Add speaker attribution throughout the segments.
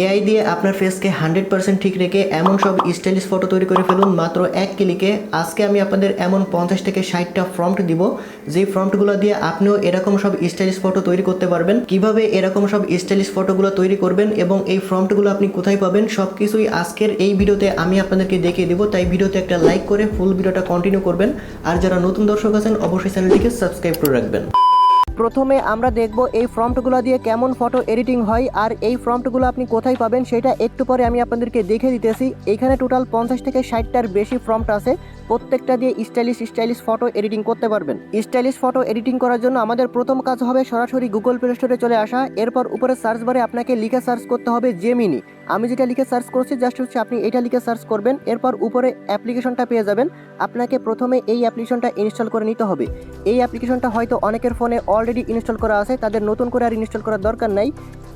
Speaker 1: AI দিয়ে আপনার ফেসকে hundred percent ঠিক রেখে এমন সব স্টাইলিশ ফটো তৈরি করে ফেলুন, মাত্র এক ক্লিকে আজকে আমি আপনাদের এমন পঞ্চাশ থেকে ষাটটা ফ্রম্ট দিব, যেই ফ্রম্টগুলো দিয়ে আপনিও এরকম সব স্টাইলিশ ফটো তৈরি করতে পারবেন। কীভাবে এরকম সব স্টাইলিশ ফটোগুলো তৈরি করবেন এবং এই ফ্রম্টগুলো আপনি কোথায় পাবেন সব কিছুই আজকের এই ভিডিওতে আমি আপনাদেরকে দেখিয়ে দিব। তাই ভিডিওতে একটা লাইক করে ফুল ভিডিওটা কন্টিনিউ করবেন। আর যারা নতুন দর্শক আছেন, অবশ্যই চ্যানেলটিকে সাবস্ক্রাইব করে রাখবেন। প্রথমে আমরা দেখব এই ফর্মটগুলো দিয়ে কেমন ফটো এডিটিং হয়, আর এই ফর্মটগুলো আপনি কোথায় পাবেন সেটা একটু পরে আমি আপনাদেরকে দেখে দিতেছি। এখানে টোটাল পঞ্চাশ থেকে ষাটটার বেশি ফর্মটা আছে। প্রত্যেকটা দিয়ে স্টাইলিশ স্টাইলিশ ফটো এডিটিং করতে পারবেন। স্টাইলিশ ফটো এডিটিং করার জন্য আমাদের প্রথম কাজ হবে সরাসরি গুগল প্লে স্টোরে চলে আসা। এরপর উপরে সার্চ বারে আপনাকে লিখে সার্চ করতে হবে জেমিনি আমি যেটা লিখে সার্চ করছি জাস্ট হচ্ছে আপনি এটা লিখে সার্চ করবেন। এরপর উপরে অ্যাপ্লিকেশনটা পেয়ে যাবেন। আপনাকে প্রথমে এই অ্যাপ্লিকেশনটা ইনস্টল করে নিতে হবে। এই অ্যাপ্লিকেশনটা হয়তো অনেকের ফোনে অলরেডি ইনস্টল করা আছে। তাদের নতুন করে আর ইনস্টল করার দরকার নাই।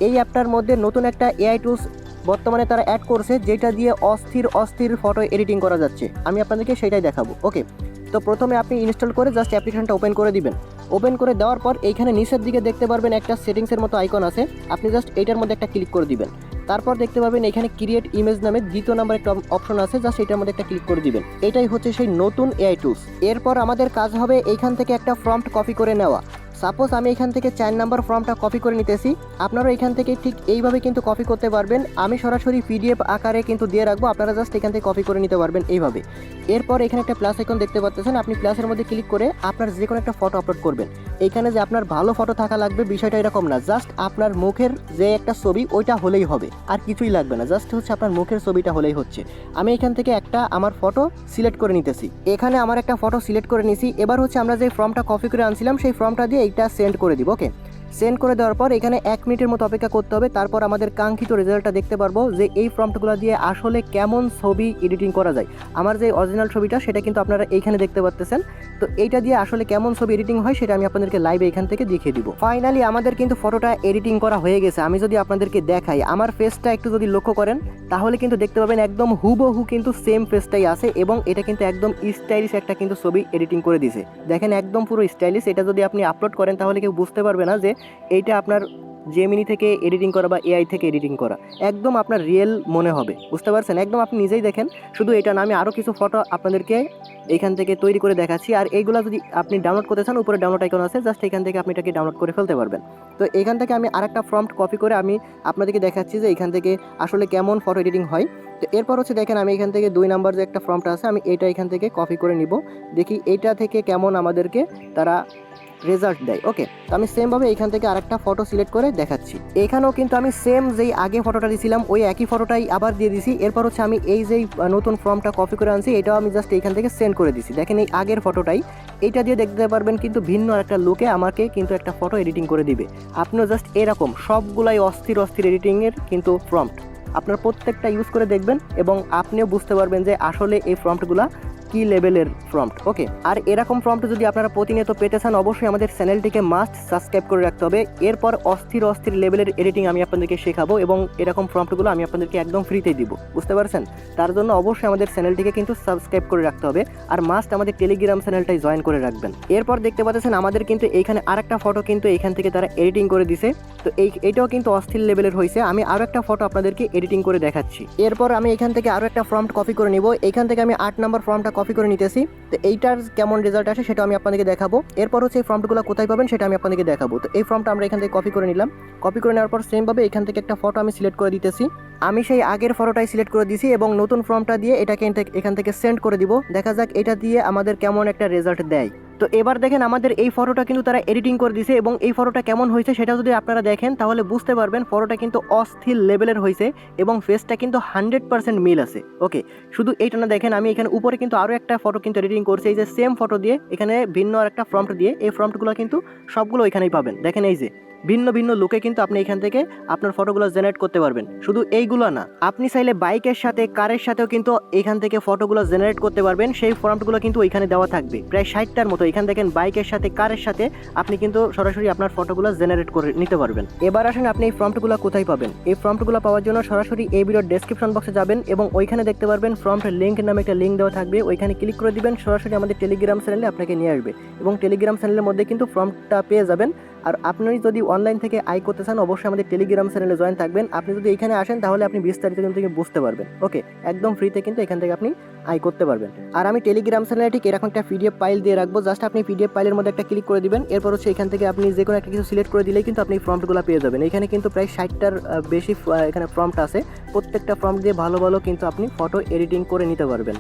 Speaker 1: এই অ্যাপটার মধ্যে নতুন একটা এআই টুলস বর্তমানে তারা অ্যাড করছে, যেটা দিয়ে অস্থির অস্থির ফটো এডিটিং করা যাচ্ছে। আমি আপনাদেরকে সেটাই দেখাবো ওকে তো প্রথমে আপনি ইনস্টল করে জাস্ট অ্যাপ্লিকেশনটা ওপেন করে দিবেন। ওপেন করে দেওয়ার পর এইখানে নিচের দিকে দেখতে পারবেন একটা সেটিংসের মতো আইকন আছে। আপনি জাস্ট এইটার মধ্যে একটা ক্লিক করে দিবেন। তারপর দেখতে পাবেন এখানে ক্রিয়েট ইমেজ নামে দ্বিতীয় নাম্বার একটা অপশন আছে জাস্ট এটার মধ্যে একটা ক্লিক করে দিবেন। এটাই হচ্ছে সেই নতুন এআই টুলস এরপর আমাদের কাজ হবে এইখান থেকে একটা ফর্মট কপি করে নেওয়া। সাপোজ আমি এখান থেকে চার নাম্বার ফর্মটা কপি করে নিতেছি। আপনারা এখান থেকে ঠিক এইভাবে কিন্তু কপি করতে পারবেন। আমি সরাসরি পিডিএফ আকারে কিন্তু দিয়ে রাখব। আপনারা জাস্ট এখান থেকে কপি করে নিতে পারবেন এইভাবে। এরপর এখানে একটা প্লাস আইকন দেখতে পাচ্ছেন। আপনি প্লাসের মধ্যে ক্লিক করে আপনার যে কোনো একটা ফটো আপলোড করবেন। এইখানে যে আপনার ভালো ফটো থাকা লাগবে বিষয়টা এরকম না জাস্ট আপনার মুখের যে একটা ছবি, ওইটা হলেই হবে, আর কিছুই লাগবে না জাস্ট হচ্ছে আপনার মুখের ছবিটা হলেই হচ্ছে। আমি এখান থেকে একটা আমার ফটো সিলেক্ট করে নিতেছি। এখানে আমার একটা ফটো সিলেক্ট করে নিছি, এবার হচ্ছে আমরা যে ফর্মটা কপি করে আনছিলাম, সেই ফর্মটা দিয়ে এইটা সেন্ড করে দিব ওকে সেন্ড করে দেওয়ার পর এখানে এক মিনিটের মতো অপেক্ষা করতে হবে। তারপর আমাদের কাঙ্ক্ষিত রেজাল্টটা দেখতে পারব যে এই ফর্মটগুলো দিয়ে আসলে কেমন ছবি এডিটিং করা যায়। আমার যে অরিজিনাল ছবিটা, সেটা কিন্তু আপনারা এইখানে দেখতে পাচ্ছেন তো এইটা দিয়ে আসলে কেমন ছবি এডিটিং হয়, সেটা আমি আপনাদেরকে লাইভে এখান থেকে দেখিয়ে দিব। ফাইনালি আমাদের কিন্তু ফটোটা এডিটিং করা হয়ে গেছে। আমি যদি আপনাদেরকে দেখাই, আমার ফেসটা একটু যদি লক্ষ্য করেন, তাহলে কিন্তু দেখতে পাবেন একদম হুবহু কিন্তু সেম ফেসটাই আছে এবং এটা কিন্তু একদম স্টাইলিশ একটা কিন্তু ছবি এডিটিং করে দিছে। দেখেন, একদম পুরো স্টাইলিশ এটা যদি আপনি আপলোড করেন, তাহলে কেউ বুঝতে পারবে না যে এইটা আপনার জেমিনি থেকে এডিটিং করা বা এআই থেকে এডিটিং করা। একদম আপনার রিয়েল মনে হবে। বুঝতে পারছেন? একদম আপনি নিজেই দেখেন। শুধু এটা না, আমি আরও কিছু ফটো আপনাদেরকে এখান থেকে তৈরি করে দেখাচ্ছি। আর এইগুলো যদি আপনি ডাউনলোড করতে চান, উপরে ডাউনলোড আইকন আছে জাস্ট এখান থেকে আপনি এটাকে ডাউনলোড করে ফেলতে পারবেন। তো এখান থেকে আমি আরেকটা ফর্মট কপি করে আমি আপনাদেরকে দেখাচ্ছি যে এখান থেকে আসলে কেমন ফটো এডিটিং হয়। তো এরপর হচ্ছে দেখেন আমি এখান থেকে দুই নাম্বার যে একটা ফর্মটা আছে, আমি এটা এখান থেকে কপি করে নিব। দেখি এইটা থেকে কেমন আমাদেরকে তারা রেজাল্ট দেয়। ওকে তো আমি সেমভাবে এখান থেকে আরেকটা ফটো সিলেক্ট করে দেখাচ্ছি। এখানেও কিন্তু আমি সেম যেই আগে ফটোটা দিয়েছিলাম ওই একই ফটোটাই আবার দিয়ে দিছি। এরপর হচ্ছে আমি এই যেই নতুন ফর্মটা কপি করে আনছি, এটাও আমি জাস্ট এখান থেকে সেন্ড করে দিছি। দেখেন এই আগের ফটোটাই এইটা দিয়ে দেখতে পারবেন কিন্তু ভিন্ন একটা লুকে আমাকে কিন্তু একটা ফটো এডিটিং করে দিবে। আপনিও জাস্ট এরকম, সবগুলাই অস্থির অস্থির এডিটিংয়ের কিন্তু প্রম্পট আপনার প্রত্যেকটা ইউজ করে দেখবেন এবং আপনিও বুঝতে পারবেন যে আসলে এই প্রম্পটগুলা কি লেভেলের প্রম্পট ওকে আর এরকম প্রম্পট যদি আপনারা প্রতিনিয়ত পেতে চান, অবশ্যই আমাদের চ্যানেলটিকে মাস্ট সাবস্ক্রাইব করে রাখতে হবে। এরপর অস্থির অস্থির লেভেলের এডিটিং আমি আপনাদেরকে শেখাবো এবং এরকম প্রম্পটগুলো আমি আপনাদেরকে একদম ফ্রিতে দিব। বুঝতে পারছেন? তার জন্য অবশ্যই আমাদের চ্যানেলটিকে কিন্তু সাবস্ক্রাইব করে রাখতে হবে আর মাস্ট আমাদের টেলিগ্রাম চ্যানেলটাই জয়েন করে রাখবেন। এরপর দেখতে পাচ্ছেন, আমাদের কিন্তু এইখানে আরেকটা ফটো কিন্তু এইখান থেকে তারা এডিটিং করে দিছে। তো এই, এটাও কিন্তু অস্থির লেভেলের হয়েছে। আমি আরও একটা ফটো আপনাদেরকে এডিটিং করে দেখাচ্ছি। এরপর আমি এখান থেকে আরও একটা ফর্মট কপি করে নিব। এখান থেকে আমি আট নম্বর ফর্মটা কপি করে নিতেছি। তো এইটার কেমন রেজাল্ট আসে সেটা আমি আপনাদেরকে দেখাবো। এরপর হচ্ছে এই ফর্মগুলো কোথায় পাবেন সেটা আমি আপনাদেরকে দেখাবো। তো এই ফর্মটা আমরা এখান থেকে কপি করে নিলাম। কপি করে নেওয়ার পর সেমভাবে এখান থেকে একটা ফটো আমি সিলেক্ট করে দিতেছি। আমি সেই আগের ফটোটাই সিলেক্ট করে দিছি এবং নতুন ফর্মটা দিয়ে এটাকে এখান থেকে সেন্ড করে দিব। দেখা যাক এটা দিয়ে আমাদের কেমন একটা রেজাল্ট দেয়। তো এবার দেখেন আমাদের এই ফটোটা কিন্তু তারা এডিটিং করে দিছে এবং এই ফটোটা কেমন হয়েছে সেটা যদি আপনারা দেখেন, তাহলে বুঝতে পারবেন ফটোটা কিন্তু অস্থির লেভেলের হয়েছে এবং ফেসটা কিন্তু হান্ড্রেড পার্সেন্ট মিল আছে। ওকে শুধু এইটা না, দেখেন আমি এখানে উপরে কিন্তু আরও একটা ফটো কিন্তু এডিটিং করছি, এই যে সেম ফটো দিয়ে, এখানে ভিন্ন আর একটা ফ্রন্ট দিয়ে, এই ফ্রন্টগুলো কিন্তু সবগুলো এখানেই পাবেন। দেখেন এই যে ভিন্ন ভিন্ন লুকে কিন্তু আপনি এখান থেকে আপনার ফটোগুলো জেনারেট করতে পারবেন। শুধু এইগুলো না, আপনি চাইলে বাইকের সাথে, কারের সাথেও কিন্তু এখান থেকে ফটোগুলো জেনারেট করতে পারবেন। সেই ফর্মগুলো কিন্তু ওইখানে দেওয়া থাকবে। প্রায় ষাটটার মতো। এখান দেখেন বাইকের সাথে, কারের সাথে আপনি কিন্তু সরাসরি আপনার ফটোগুলো জেনারেট করে নিতে পারবেন। এবার আসেন আপনি এই ফর্মটগুলো কোথায় পাবেন? এই ফর্মটগুলো পাওয়ার জন্য সরাসরি এই ভিডিওর ডেসক্রিপশন বক্সে যাবেন এবং ওইখানে দেখতে পারবেন ফর্মট লিঙ্ক নামে একটা লিঙ্ক দেওয়া থাকবে। ওইখানে ক্লিক করে দিবেন, সরাসরি আমাদের টেলিগ্রাম চ্যানেলে আপনাকে নিয়ে আসবে। এবং টেলিগ্রাম চ্যানেলের মধ্যে কিন্তু ফর্মটা পেয়ে যাবেন। আর আপনি যদি অনলাইন থেকে আই করতে চান, অবশ্যই আমাদের টেলিগ্রাম চ্যানেলে জয়েন থাকবেন। আপনি যদি এখানে আসেন, তাহলে আপনি বিস্তারিত কিন্তু বুঝতে পারবেন। ওকে একদম ফ্রিতে কিন্তু এখান থেকে আপনি আই করতে পারবেন। আর আমি টেলিগ্রাম চ্যানেলে ঠিক এরকম একটা পিডিএফ ফাইল দিয়ে রাখব। জাস্ট আপনি পিডিএফ ফাইলের মধ্যে একটা ক্লিক করে দিবেন। এরপর হচ্ছে এখান থেকে আপনি যে কোনো একটা কিছু সিলেক্ট করে দিলেই কিন্তু আপনি ফর্মগুলো পেয়ে যাবেন। এখানে কিন্তু প্রায় ষাটটার বেশি এখানে ফর্মটা আছে। প্রত্যেকটা ফর্ম দিয়ে ভালো ভালো কিন্তু আপনি ফটো এডিটিং করে নিতে পারবেন।